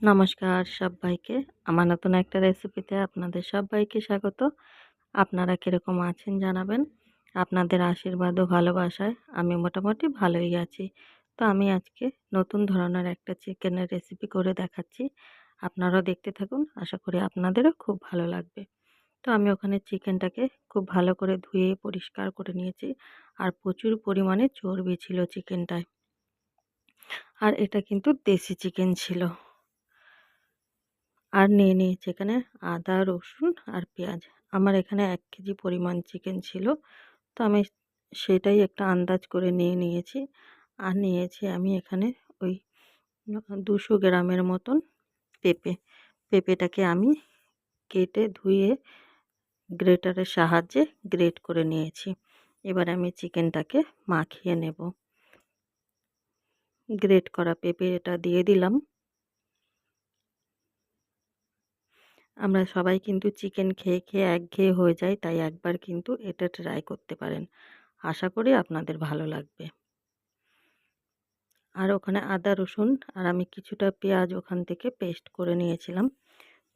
নমস্কার সবাইকে। আমার নতুন একটা রেসিপিতে আপনাদের সবাইকে স্বাগত। আপনারা কীরকম আছেন জানাবেন? আপনাদের আশীর্বাদ ও ভালোবাসায় আমি মোটামুটি ভালোই আছি। তো আমি আজকে নতুন ধরনের একটা চিকেনের রেসিপি করে দেখাচ্ছি। আপনারাও দেখতে থাকুন, আশা করি আপনাদেরও খুব ভালো লাগবে। তো আমি ওখানে চিকেনটাকে খুব ভালো করে ধুয়ে পরিষ্কার করে নিয়েছি আর প্রচুর পরিমাণে চর্বি ছিল চিকেনটায়। আর এটা কিন্তু দেশি চিকেন ছিল। আর নিয়ে নিয়েছি এখানে আদা, রসুন আর পেঁয়াজ। আমার এখানে এক কেজি পরিমাণ চিকেন ছিল। তো আমি সেটাই একটা আন্দাজ করে নিয়ে নিয়েছি। আর নিয়েছি আমি এখানে ওই দুশো গ্রামের মতন পেঁপে। পেঁপেটাকে আমি কেটে ধুয়ে গ্রেটারের সাহায্যে গ্রেট করে নিয়েছি। এবার আমি চিকেনটাকে মাখিয়ে নেব। গ্রেট করা পেঁপেটা দিয়ে দিলাম। আমরা সবাই কিন্তু চিকেন খেয়ে খেয়ে একঘেয়ে হয়ে যায় তাই একবার কিন্তু এটা ট্রাই করতে পারেন। আশা করি আপনাদের ভালো লাগবে। আর ওখানে আদা, রসুন আর আমি কিছুটা পেঁয়াজ ওখান থেকে পেস্ট করে নিয়েছিলাম।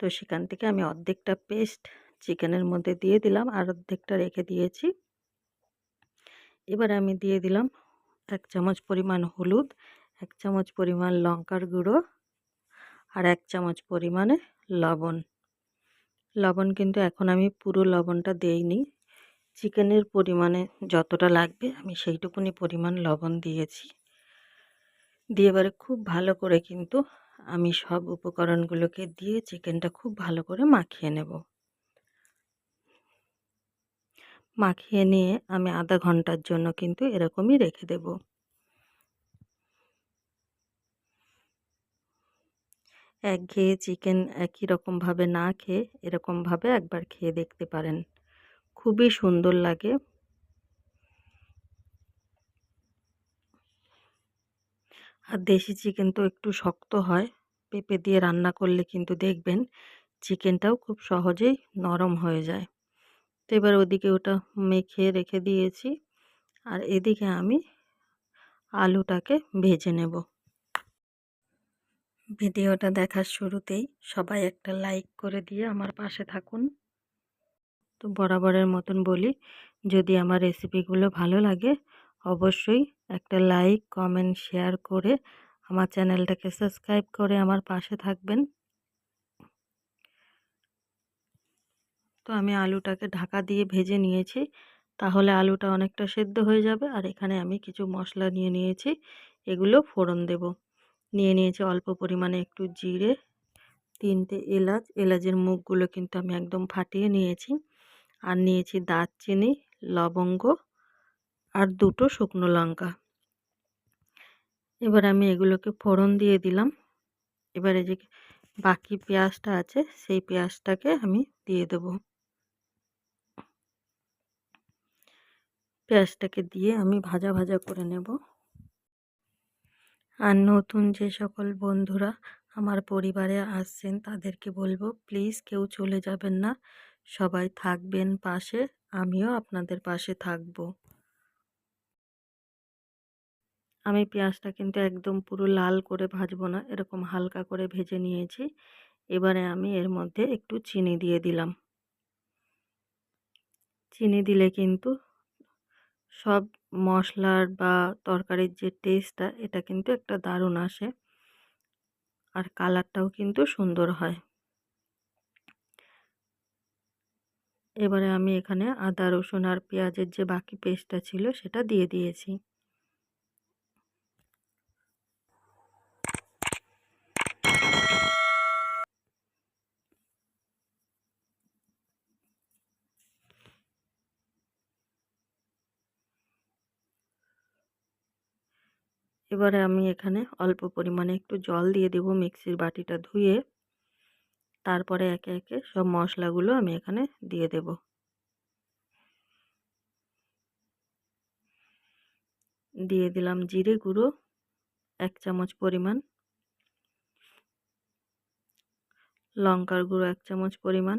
তো সেখান থেকে আমি অর্ধেকটা পেস্ট চিকেনের মধ্যে দিয়ে দিলাম আর অর্ধেকটা রেখে দিয়েছি। এবার আমি দিয়ে দিলাম এক চামচ পরিমাণ হলুদ, এক চামচ পরিমাণ লঙ্কার গুঁড়ো আর এক চামচ পরিমাণে লবণ। লবণ কিন্তু এখন আমি পুরো লবণটা দেইনি। চিকেনের পরিমাণে যতটা লাগবে আমি সেইটুকুনি পরিমাণ লবণ দিয়েছি। দিয়ে এবারে খুব ভালো করে কিন্তু আমি সব উপকরণগুলোকে দিয়ে চিকেনটা খুব ভালো করে মাখিয়ে নেব। মাখিয়ে নিয়ে আমি আধা ঘণ্টার জন্য কিন্তু এরকমই রেখে দেব। একঘেয়ে চিকেন একই রকমভাবে না খেয়ে এরকমভাবে একবার খেয়ে দেখতে পারেন। খুবই সুন্দর লাগে। আর দেশি চিকেন তো একটু শক্ত হয়, পেঁপে দিয়ে রান্না করলে কিন্তু দেখবেন চিকেনটাও খুব সহজেই নরম হয়ে যায়। তো এবার ওদিকে ওটা মেখে রেখে দিয়েছি, আর এদিকে আমি আলুটাকে ভেজে নেব। ভিডিওটা দেখার শুরুতেই সবাই একটা লাইক করে দিয়ে আমার পাশে থাকুন। তো বরাবরের মতন বলি, যদি আমার রেসিপিগুলো ভালো লাগে, অবশ্যই একটা লাইক, কমেন্ট, শেয়ার করে আমার চ্যানেলটাকে সাবস্ক্রাইব করে আমার পাশে থাকবেন। তো আমি আলুটাকে ঢাকা দিয়ে ভেজে নিয়েছি। তাহলে আলুটা অনেকটা সেদ্ধ হয়ে যাবে। আর এখানে আমি কিছু মশলা নিয়ে নিয়েছি। এগুলো ফোড়ন দেব। নিয়ে নিয়েছি অল্প পরিমাণে একটু জিরে, তিনটে এলাচ। এলাচের মুখগুলো কিন্তু আমি একদম ফাটিয়ে নিয়েছি। আর নিয়েছি দারচিনি, লবঙ্গ আর দুটো শুকনো লঙ্কা। এবার আমি এগুলোকে ফোড়ন দিয়ে দিলাম। এবারে যে বাকি পেঁয়াজটা আছে, সেই পেঁয়াজটাকে আমি দিয়ে দেব। পেঁয়াজটাকে দিয়ে আমি ভাজা ভাজা করে নেব। আর নতুন যে সকল বন্ধুরা আমার পরিবারে আসছেন, তাদেরকে বলব, প্লিজ কেউ চলে যাবেন না। সবাই থাকবেন পাশে, আমিও আপনাদের পাশে থাকব। আমি পেঁয়াজটা কিন্তু একদম পুরো লাল করে ভাজবো না, এরকম হালকা করে ভেজে নিয়েছি। এবারে আমি এর মধ্যে একটু চিনি দিয়ে দিলাম। চিনি দিলে কিন্তু সব মশলার বা তরকারির যে টেস্টটা এটা কিন্তু একটা দারুণ আসে। আর কালারটাও কিন্তু সুন্দর হয়। এবারে আমি এখানে আদা, রসুন আর পেঁয়াজের যে বাকি পেস্টটা ছিল, সেটা দিয়ে দিয়েছি। এবারে আমি এখানে অল্প পরিমাণে একটু জল দিয়ে দেব মিক্সির বাটিটা ধুয়ে। তারপরে একে একে সব মশলাগুলো আমি এখানে দিয়ে দেব। দিয়ে দিলাম জিরে গুঁড়ো, এক চামচ পরিমাণ। লঙ্কার গুঁড়ো এক চামচ পরিমাণ।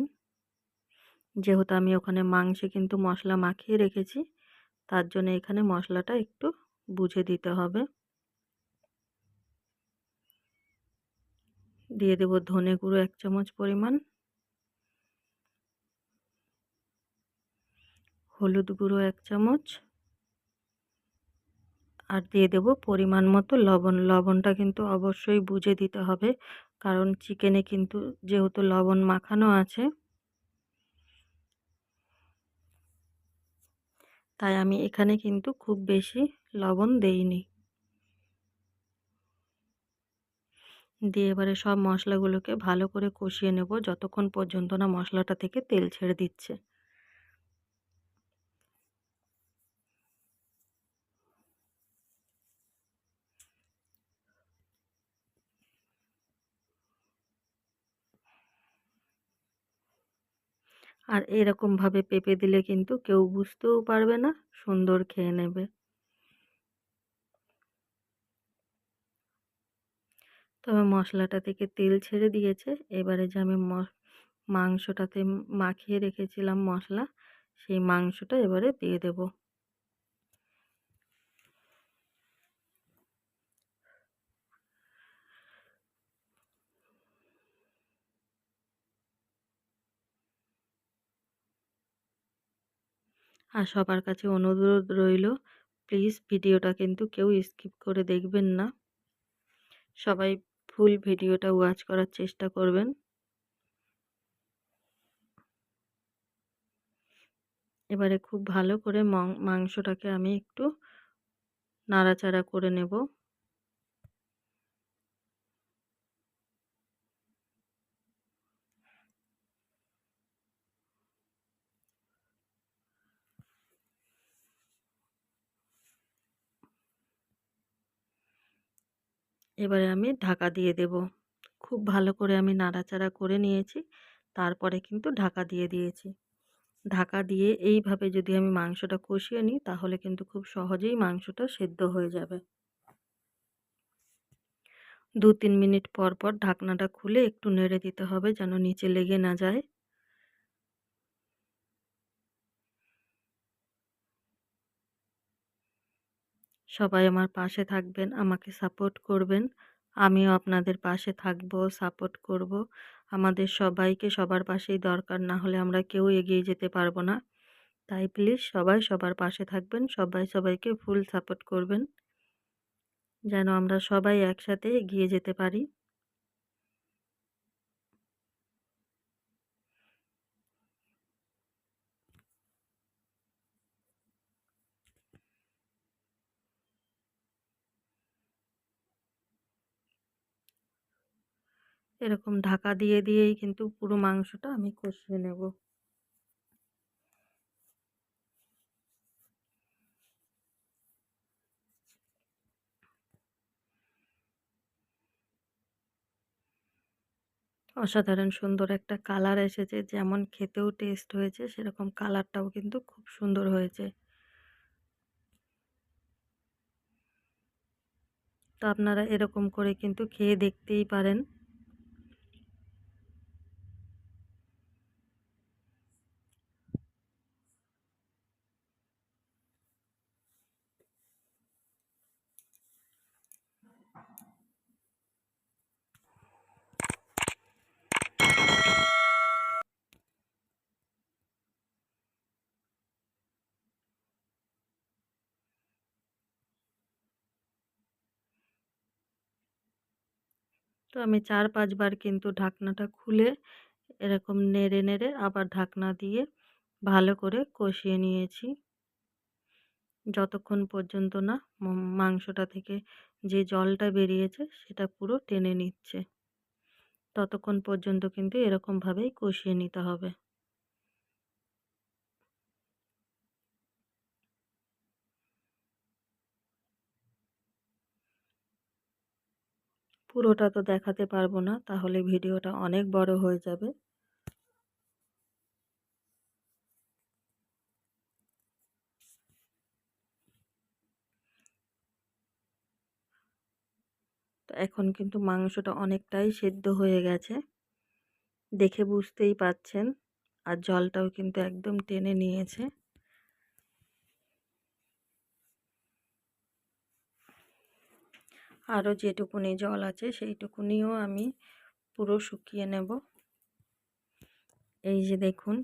যেহেতু আমি ওখানে মাংসে কিন্তু মশলা মাখিয়ে রেখেছি, তার জন্য এখানে মশলাটা একটু বুঝে দিতে হবে। দিয়ে দেব ধনে গুঁড়ো এক চামচ পরিমাণ। হলুদ গুঁড়ো এক চামচ। আর দিয়ে দেব পরিমাণ মতো লবণ। লবণটা কিন্তু অবশ্যই বুঝে দিতে হবে, কারণ চিকেনে কিন্তু যেহেতু লবণ মাখানো আছে, তাই আমি এখানে কিন্তু খুব বেশি লবণ দেইনি। দিয়ে এবারে সব মশলাগুলোকে ভালো করে কষিয়ে নেব যতক্ষণ পর্যন্ত না মশলাটা থেকে তেল ছেড়ে দিচ্ছে। আর এরকমভাবে পেঁপে দিলে কিন্তু কেউ বুঝতেও পারবে না, সুন্দর খেয়ে নেবে। তবে মশলাটা থেকে তেল ছেড়ে দিয়েছে। এবারে যে আমি মাংসটাতে মাখিয়ে রেখেছিলাম মশলা, সেই মাংসটা এবারে দিয়ে দেব। আর সবার কাছে অনুরোধ রইল, প্লিজ ভিডিওটা কিন্তু কেউ স্কিপ করে দেখবেন না। সবাই ফুল ভিডিওটা ওয়াচ করার চেষ্টা করবেন। এবারে খুব ভালো করে মাংসটাকে আমি একটু নাড়াচাড়া করে নেব। এবারে আমি ঢাকা দিয়ে দেব। খুব ভালো করে আমি নাড়াচাড়া করে নিয়েছি, তারপরে কিন্তু ঢাকা দিয়ে দিয়েছি। ঢাকা দিয়ে এইভাবে যদি আমি মাংসটা কষিয়ে নিই, তাহলে কিন্তু খুব সহজেই মাংসটা সেদ্ধ হয়ে যাবে। দু তিন মিনিট পর পর ঢাকনাটা খুলে একটু নেড়ে দিতে হবে যেন নিচে লেগে না যায়। সবাই আমার পাশে থাকবেন, আমাকে সাপোর্ট করবেন। আমিও আপনাদের পাশে থাকব, সাপোর্ট করব। আমাদের সবাইকে সবার পাশেই দরকার, না হলে আমরা কেউ এগিয়ে যেতে পারব না। তাই প্লিজ সবাই সবার পাশে থাকবেন, সবাই সবাইকে ফুল সাপোর্ট করবেন। যেন আমরা সবাই একসাথে এগিয়ে যেতে পারি। এরকম ঢাকা দিয়ে দিয়েই কিন্তু পুরো মাংসটা আমি কষিয়ে নেব। অসাধারণ সুন্দর একটা কালার এসেছে, যেমন খেতেও টেস্ট হয়েছে, সেরকম কালারটাও কিন্তু খুব সুন্দর হয়েছে। তো আপনারা এরকম করে কিন্তু খেয়ে দেখতেই পারেন। তো আমি চার পাঁচবার কিন্তু ঢাকনাটা খুলে এরকম নেড়ে নেড়ে আবার ঢাকনা দিয়ে ভালো করে কষিয়ে নিয়েছি। যতক্ষণ পর্যন্ত না মাংসটা থেকে যে জলটা বেরিয়েছে সেটা পুরো টেনে নিচ্ছে। ততক্ষণ পর্যন্ত কিন্তু এরকমভাবেই কষিয়ে নিতে হবে। পুরোটা তো দেখাতে পারব না, তাহলে ভিডিওটা অনেক বড় হয়ে যাবে। এখন কিন্তু মাংসটা অনেকটাই সেদ্ধ হয়ে গেছে, দেখে বুঝতেই পাচ্ছেন, আর জলটাও কিন্তু একদম টেনে নিয়েছে। আরও যেটুকুনি জল আছে সেইটুকুনিও আমি পুরো শুকিয়ে নেব। এই যে দেখুন।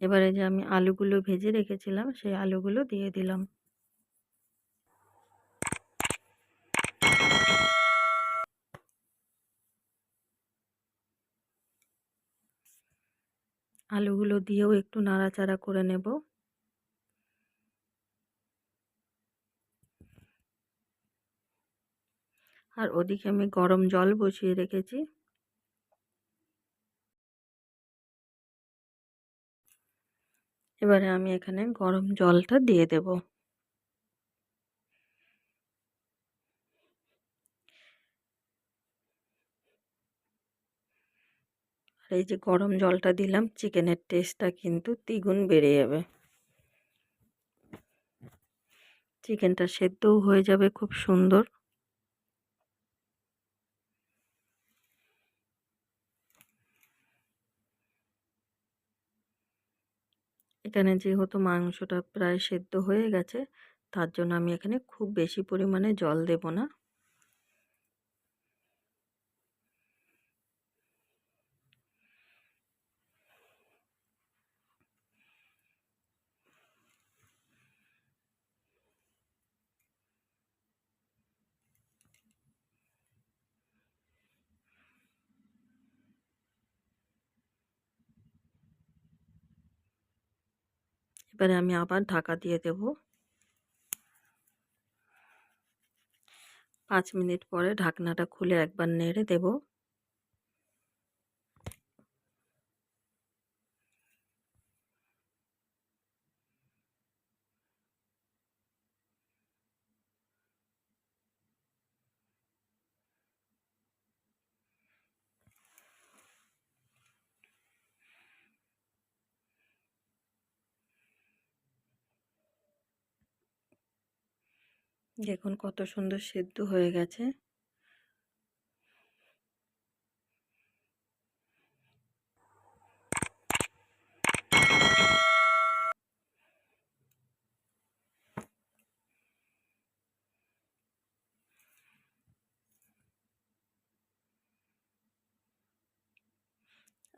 এবারে যে আমি আলুগুলো ভেজে রেখেছিলাম, সেই আলুগুলো দিয়ে দিলাম। আলুগুলো দিয়েও একটু নাড়াচাড়া করে নেব। আর ওদিকে আমি গরম জল বসিয়ে রেখেছি। এবারে আমি এখানে গরম জলটা দিয়ে দেব। আর এই যে গরম জলটা দিলাম, চিকেনের টেস্টটা কিন্তু দ্বিগুণ বেড়ে যাবে। চিকেনটা সেদ্ধও হয়ে যাবে খুব সুন্দর। এখানে যেহেতু মাংসটা প্রায় সেদ্ধ হয়ে গেছে, তার জন্য আমি এখানে খুব বেশি পরিমাণে জল দেব না। এবারে আমি আবার ঢাকা দিয়ে দেব। পাঁচ মিনিট পরে ঢাকনাটা খুলে একবার নেড়ে দেব। দেখুন কত সুন্দর সেদ্ধ হয়ে গেছে।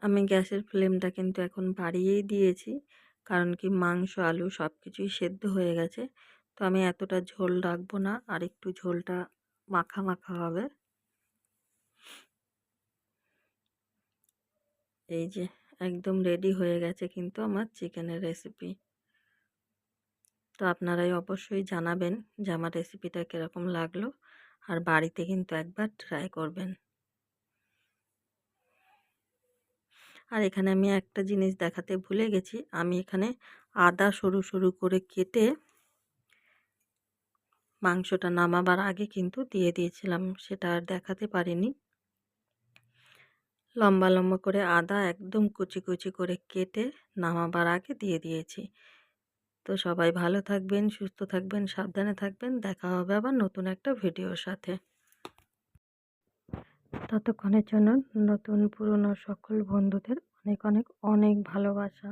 আমি গ্যাসের ফ্লেমটা কিন্তু এখন বাড়িয়েই দিয়েছি, কারণ কি মাংস, আলু সব কিছুই সেদ্ধ হয়ে গেছে। তো আমি এতটা ঝোল রাখব না, আর একটু ঝোলটা মাখা মাখা হবে। এই যে, একদম রেডি হয়ে গেছে কিন্তু আমার চিকেনের রেসিপি তো আপনারাই অবশ্যই জানাবেন যে আমার রেসিপিটা কীরকম লাগল, আর বাড়িতে কিন্তু একবার ট্রাই করবেন। আর এখানে আমি একটা জিনিস দেখাতে ভুলে গেছি, আমি এখানে আদা সরু সরু করে কেটে মাংসটা নামাবার আগে কিন্তু দিয়ে দিয়েছিলাম, সেটা আর দেখাতে পারিনি। লম্বা লম্বা করে আদা একদম কুচি কুচি করে কেটে নামাবার আগে দিয়ে দিয়েছি। তো সবাই ভালো থাকবেন, সুস্থ থাকবেন, সাবধানে থাকবেন। দেখা হবে আবার নতুন একটা ভিডিওর সাথে। ততক্ষণের জন্য নতুন পুরনো সকল বন্ধুদের অনেক অনেক অনেক ভালোবাসা।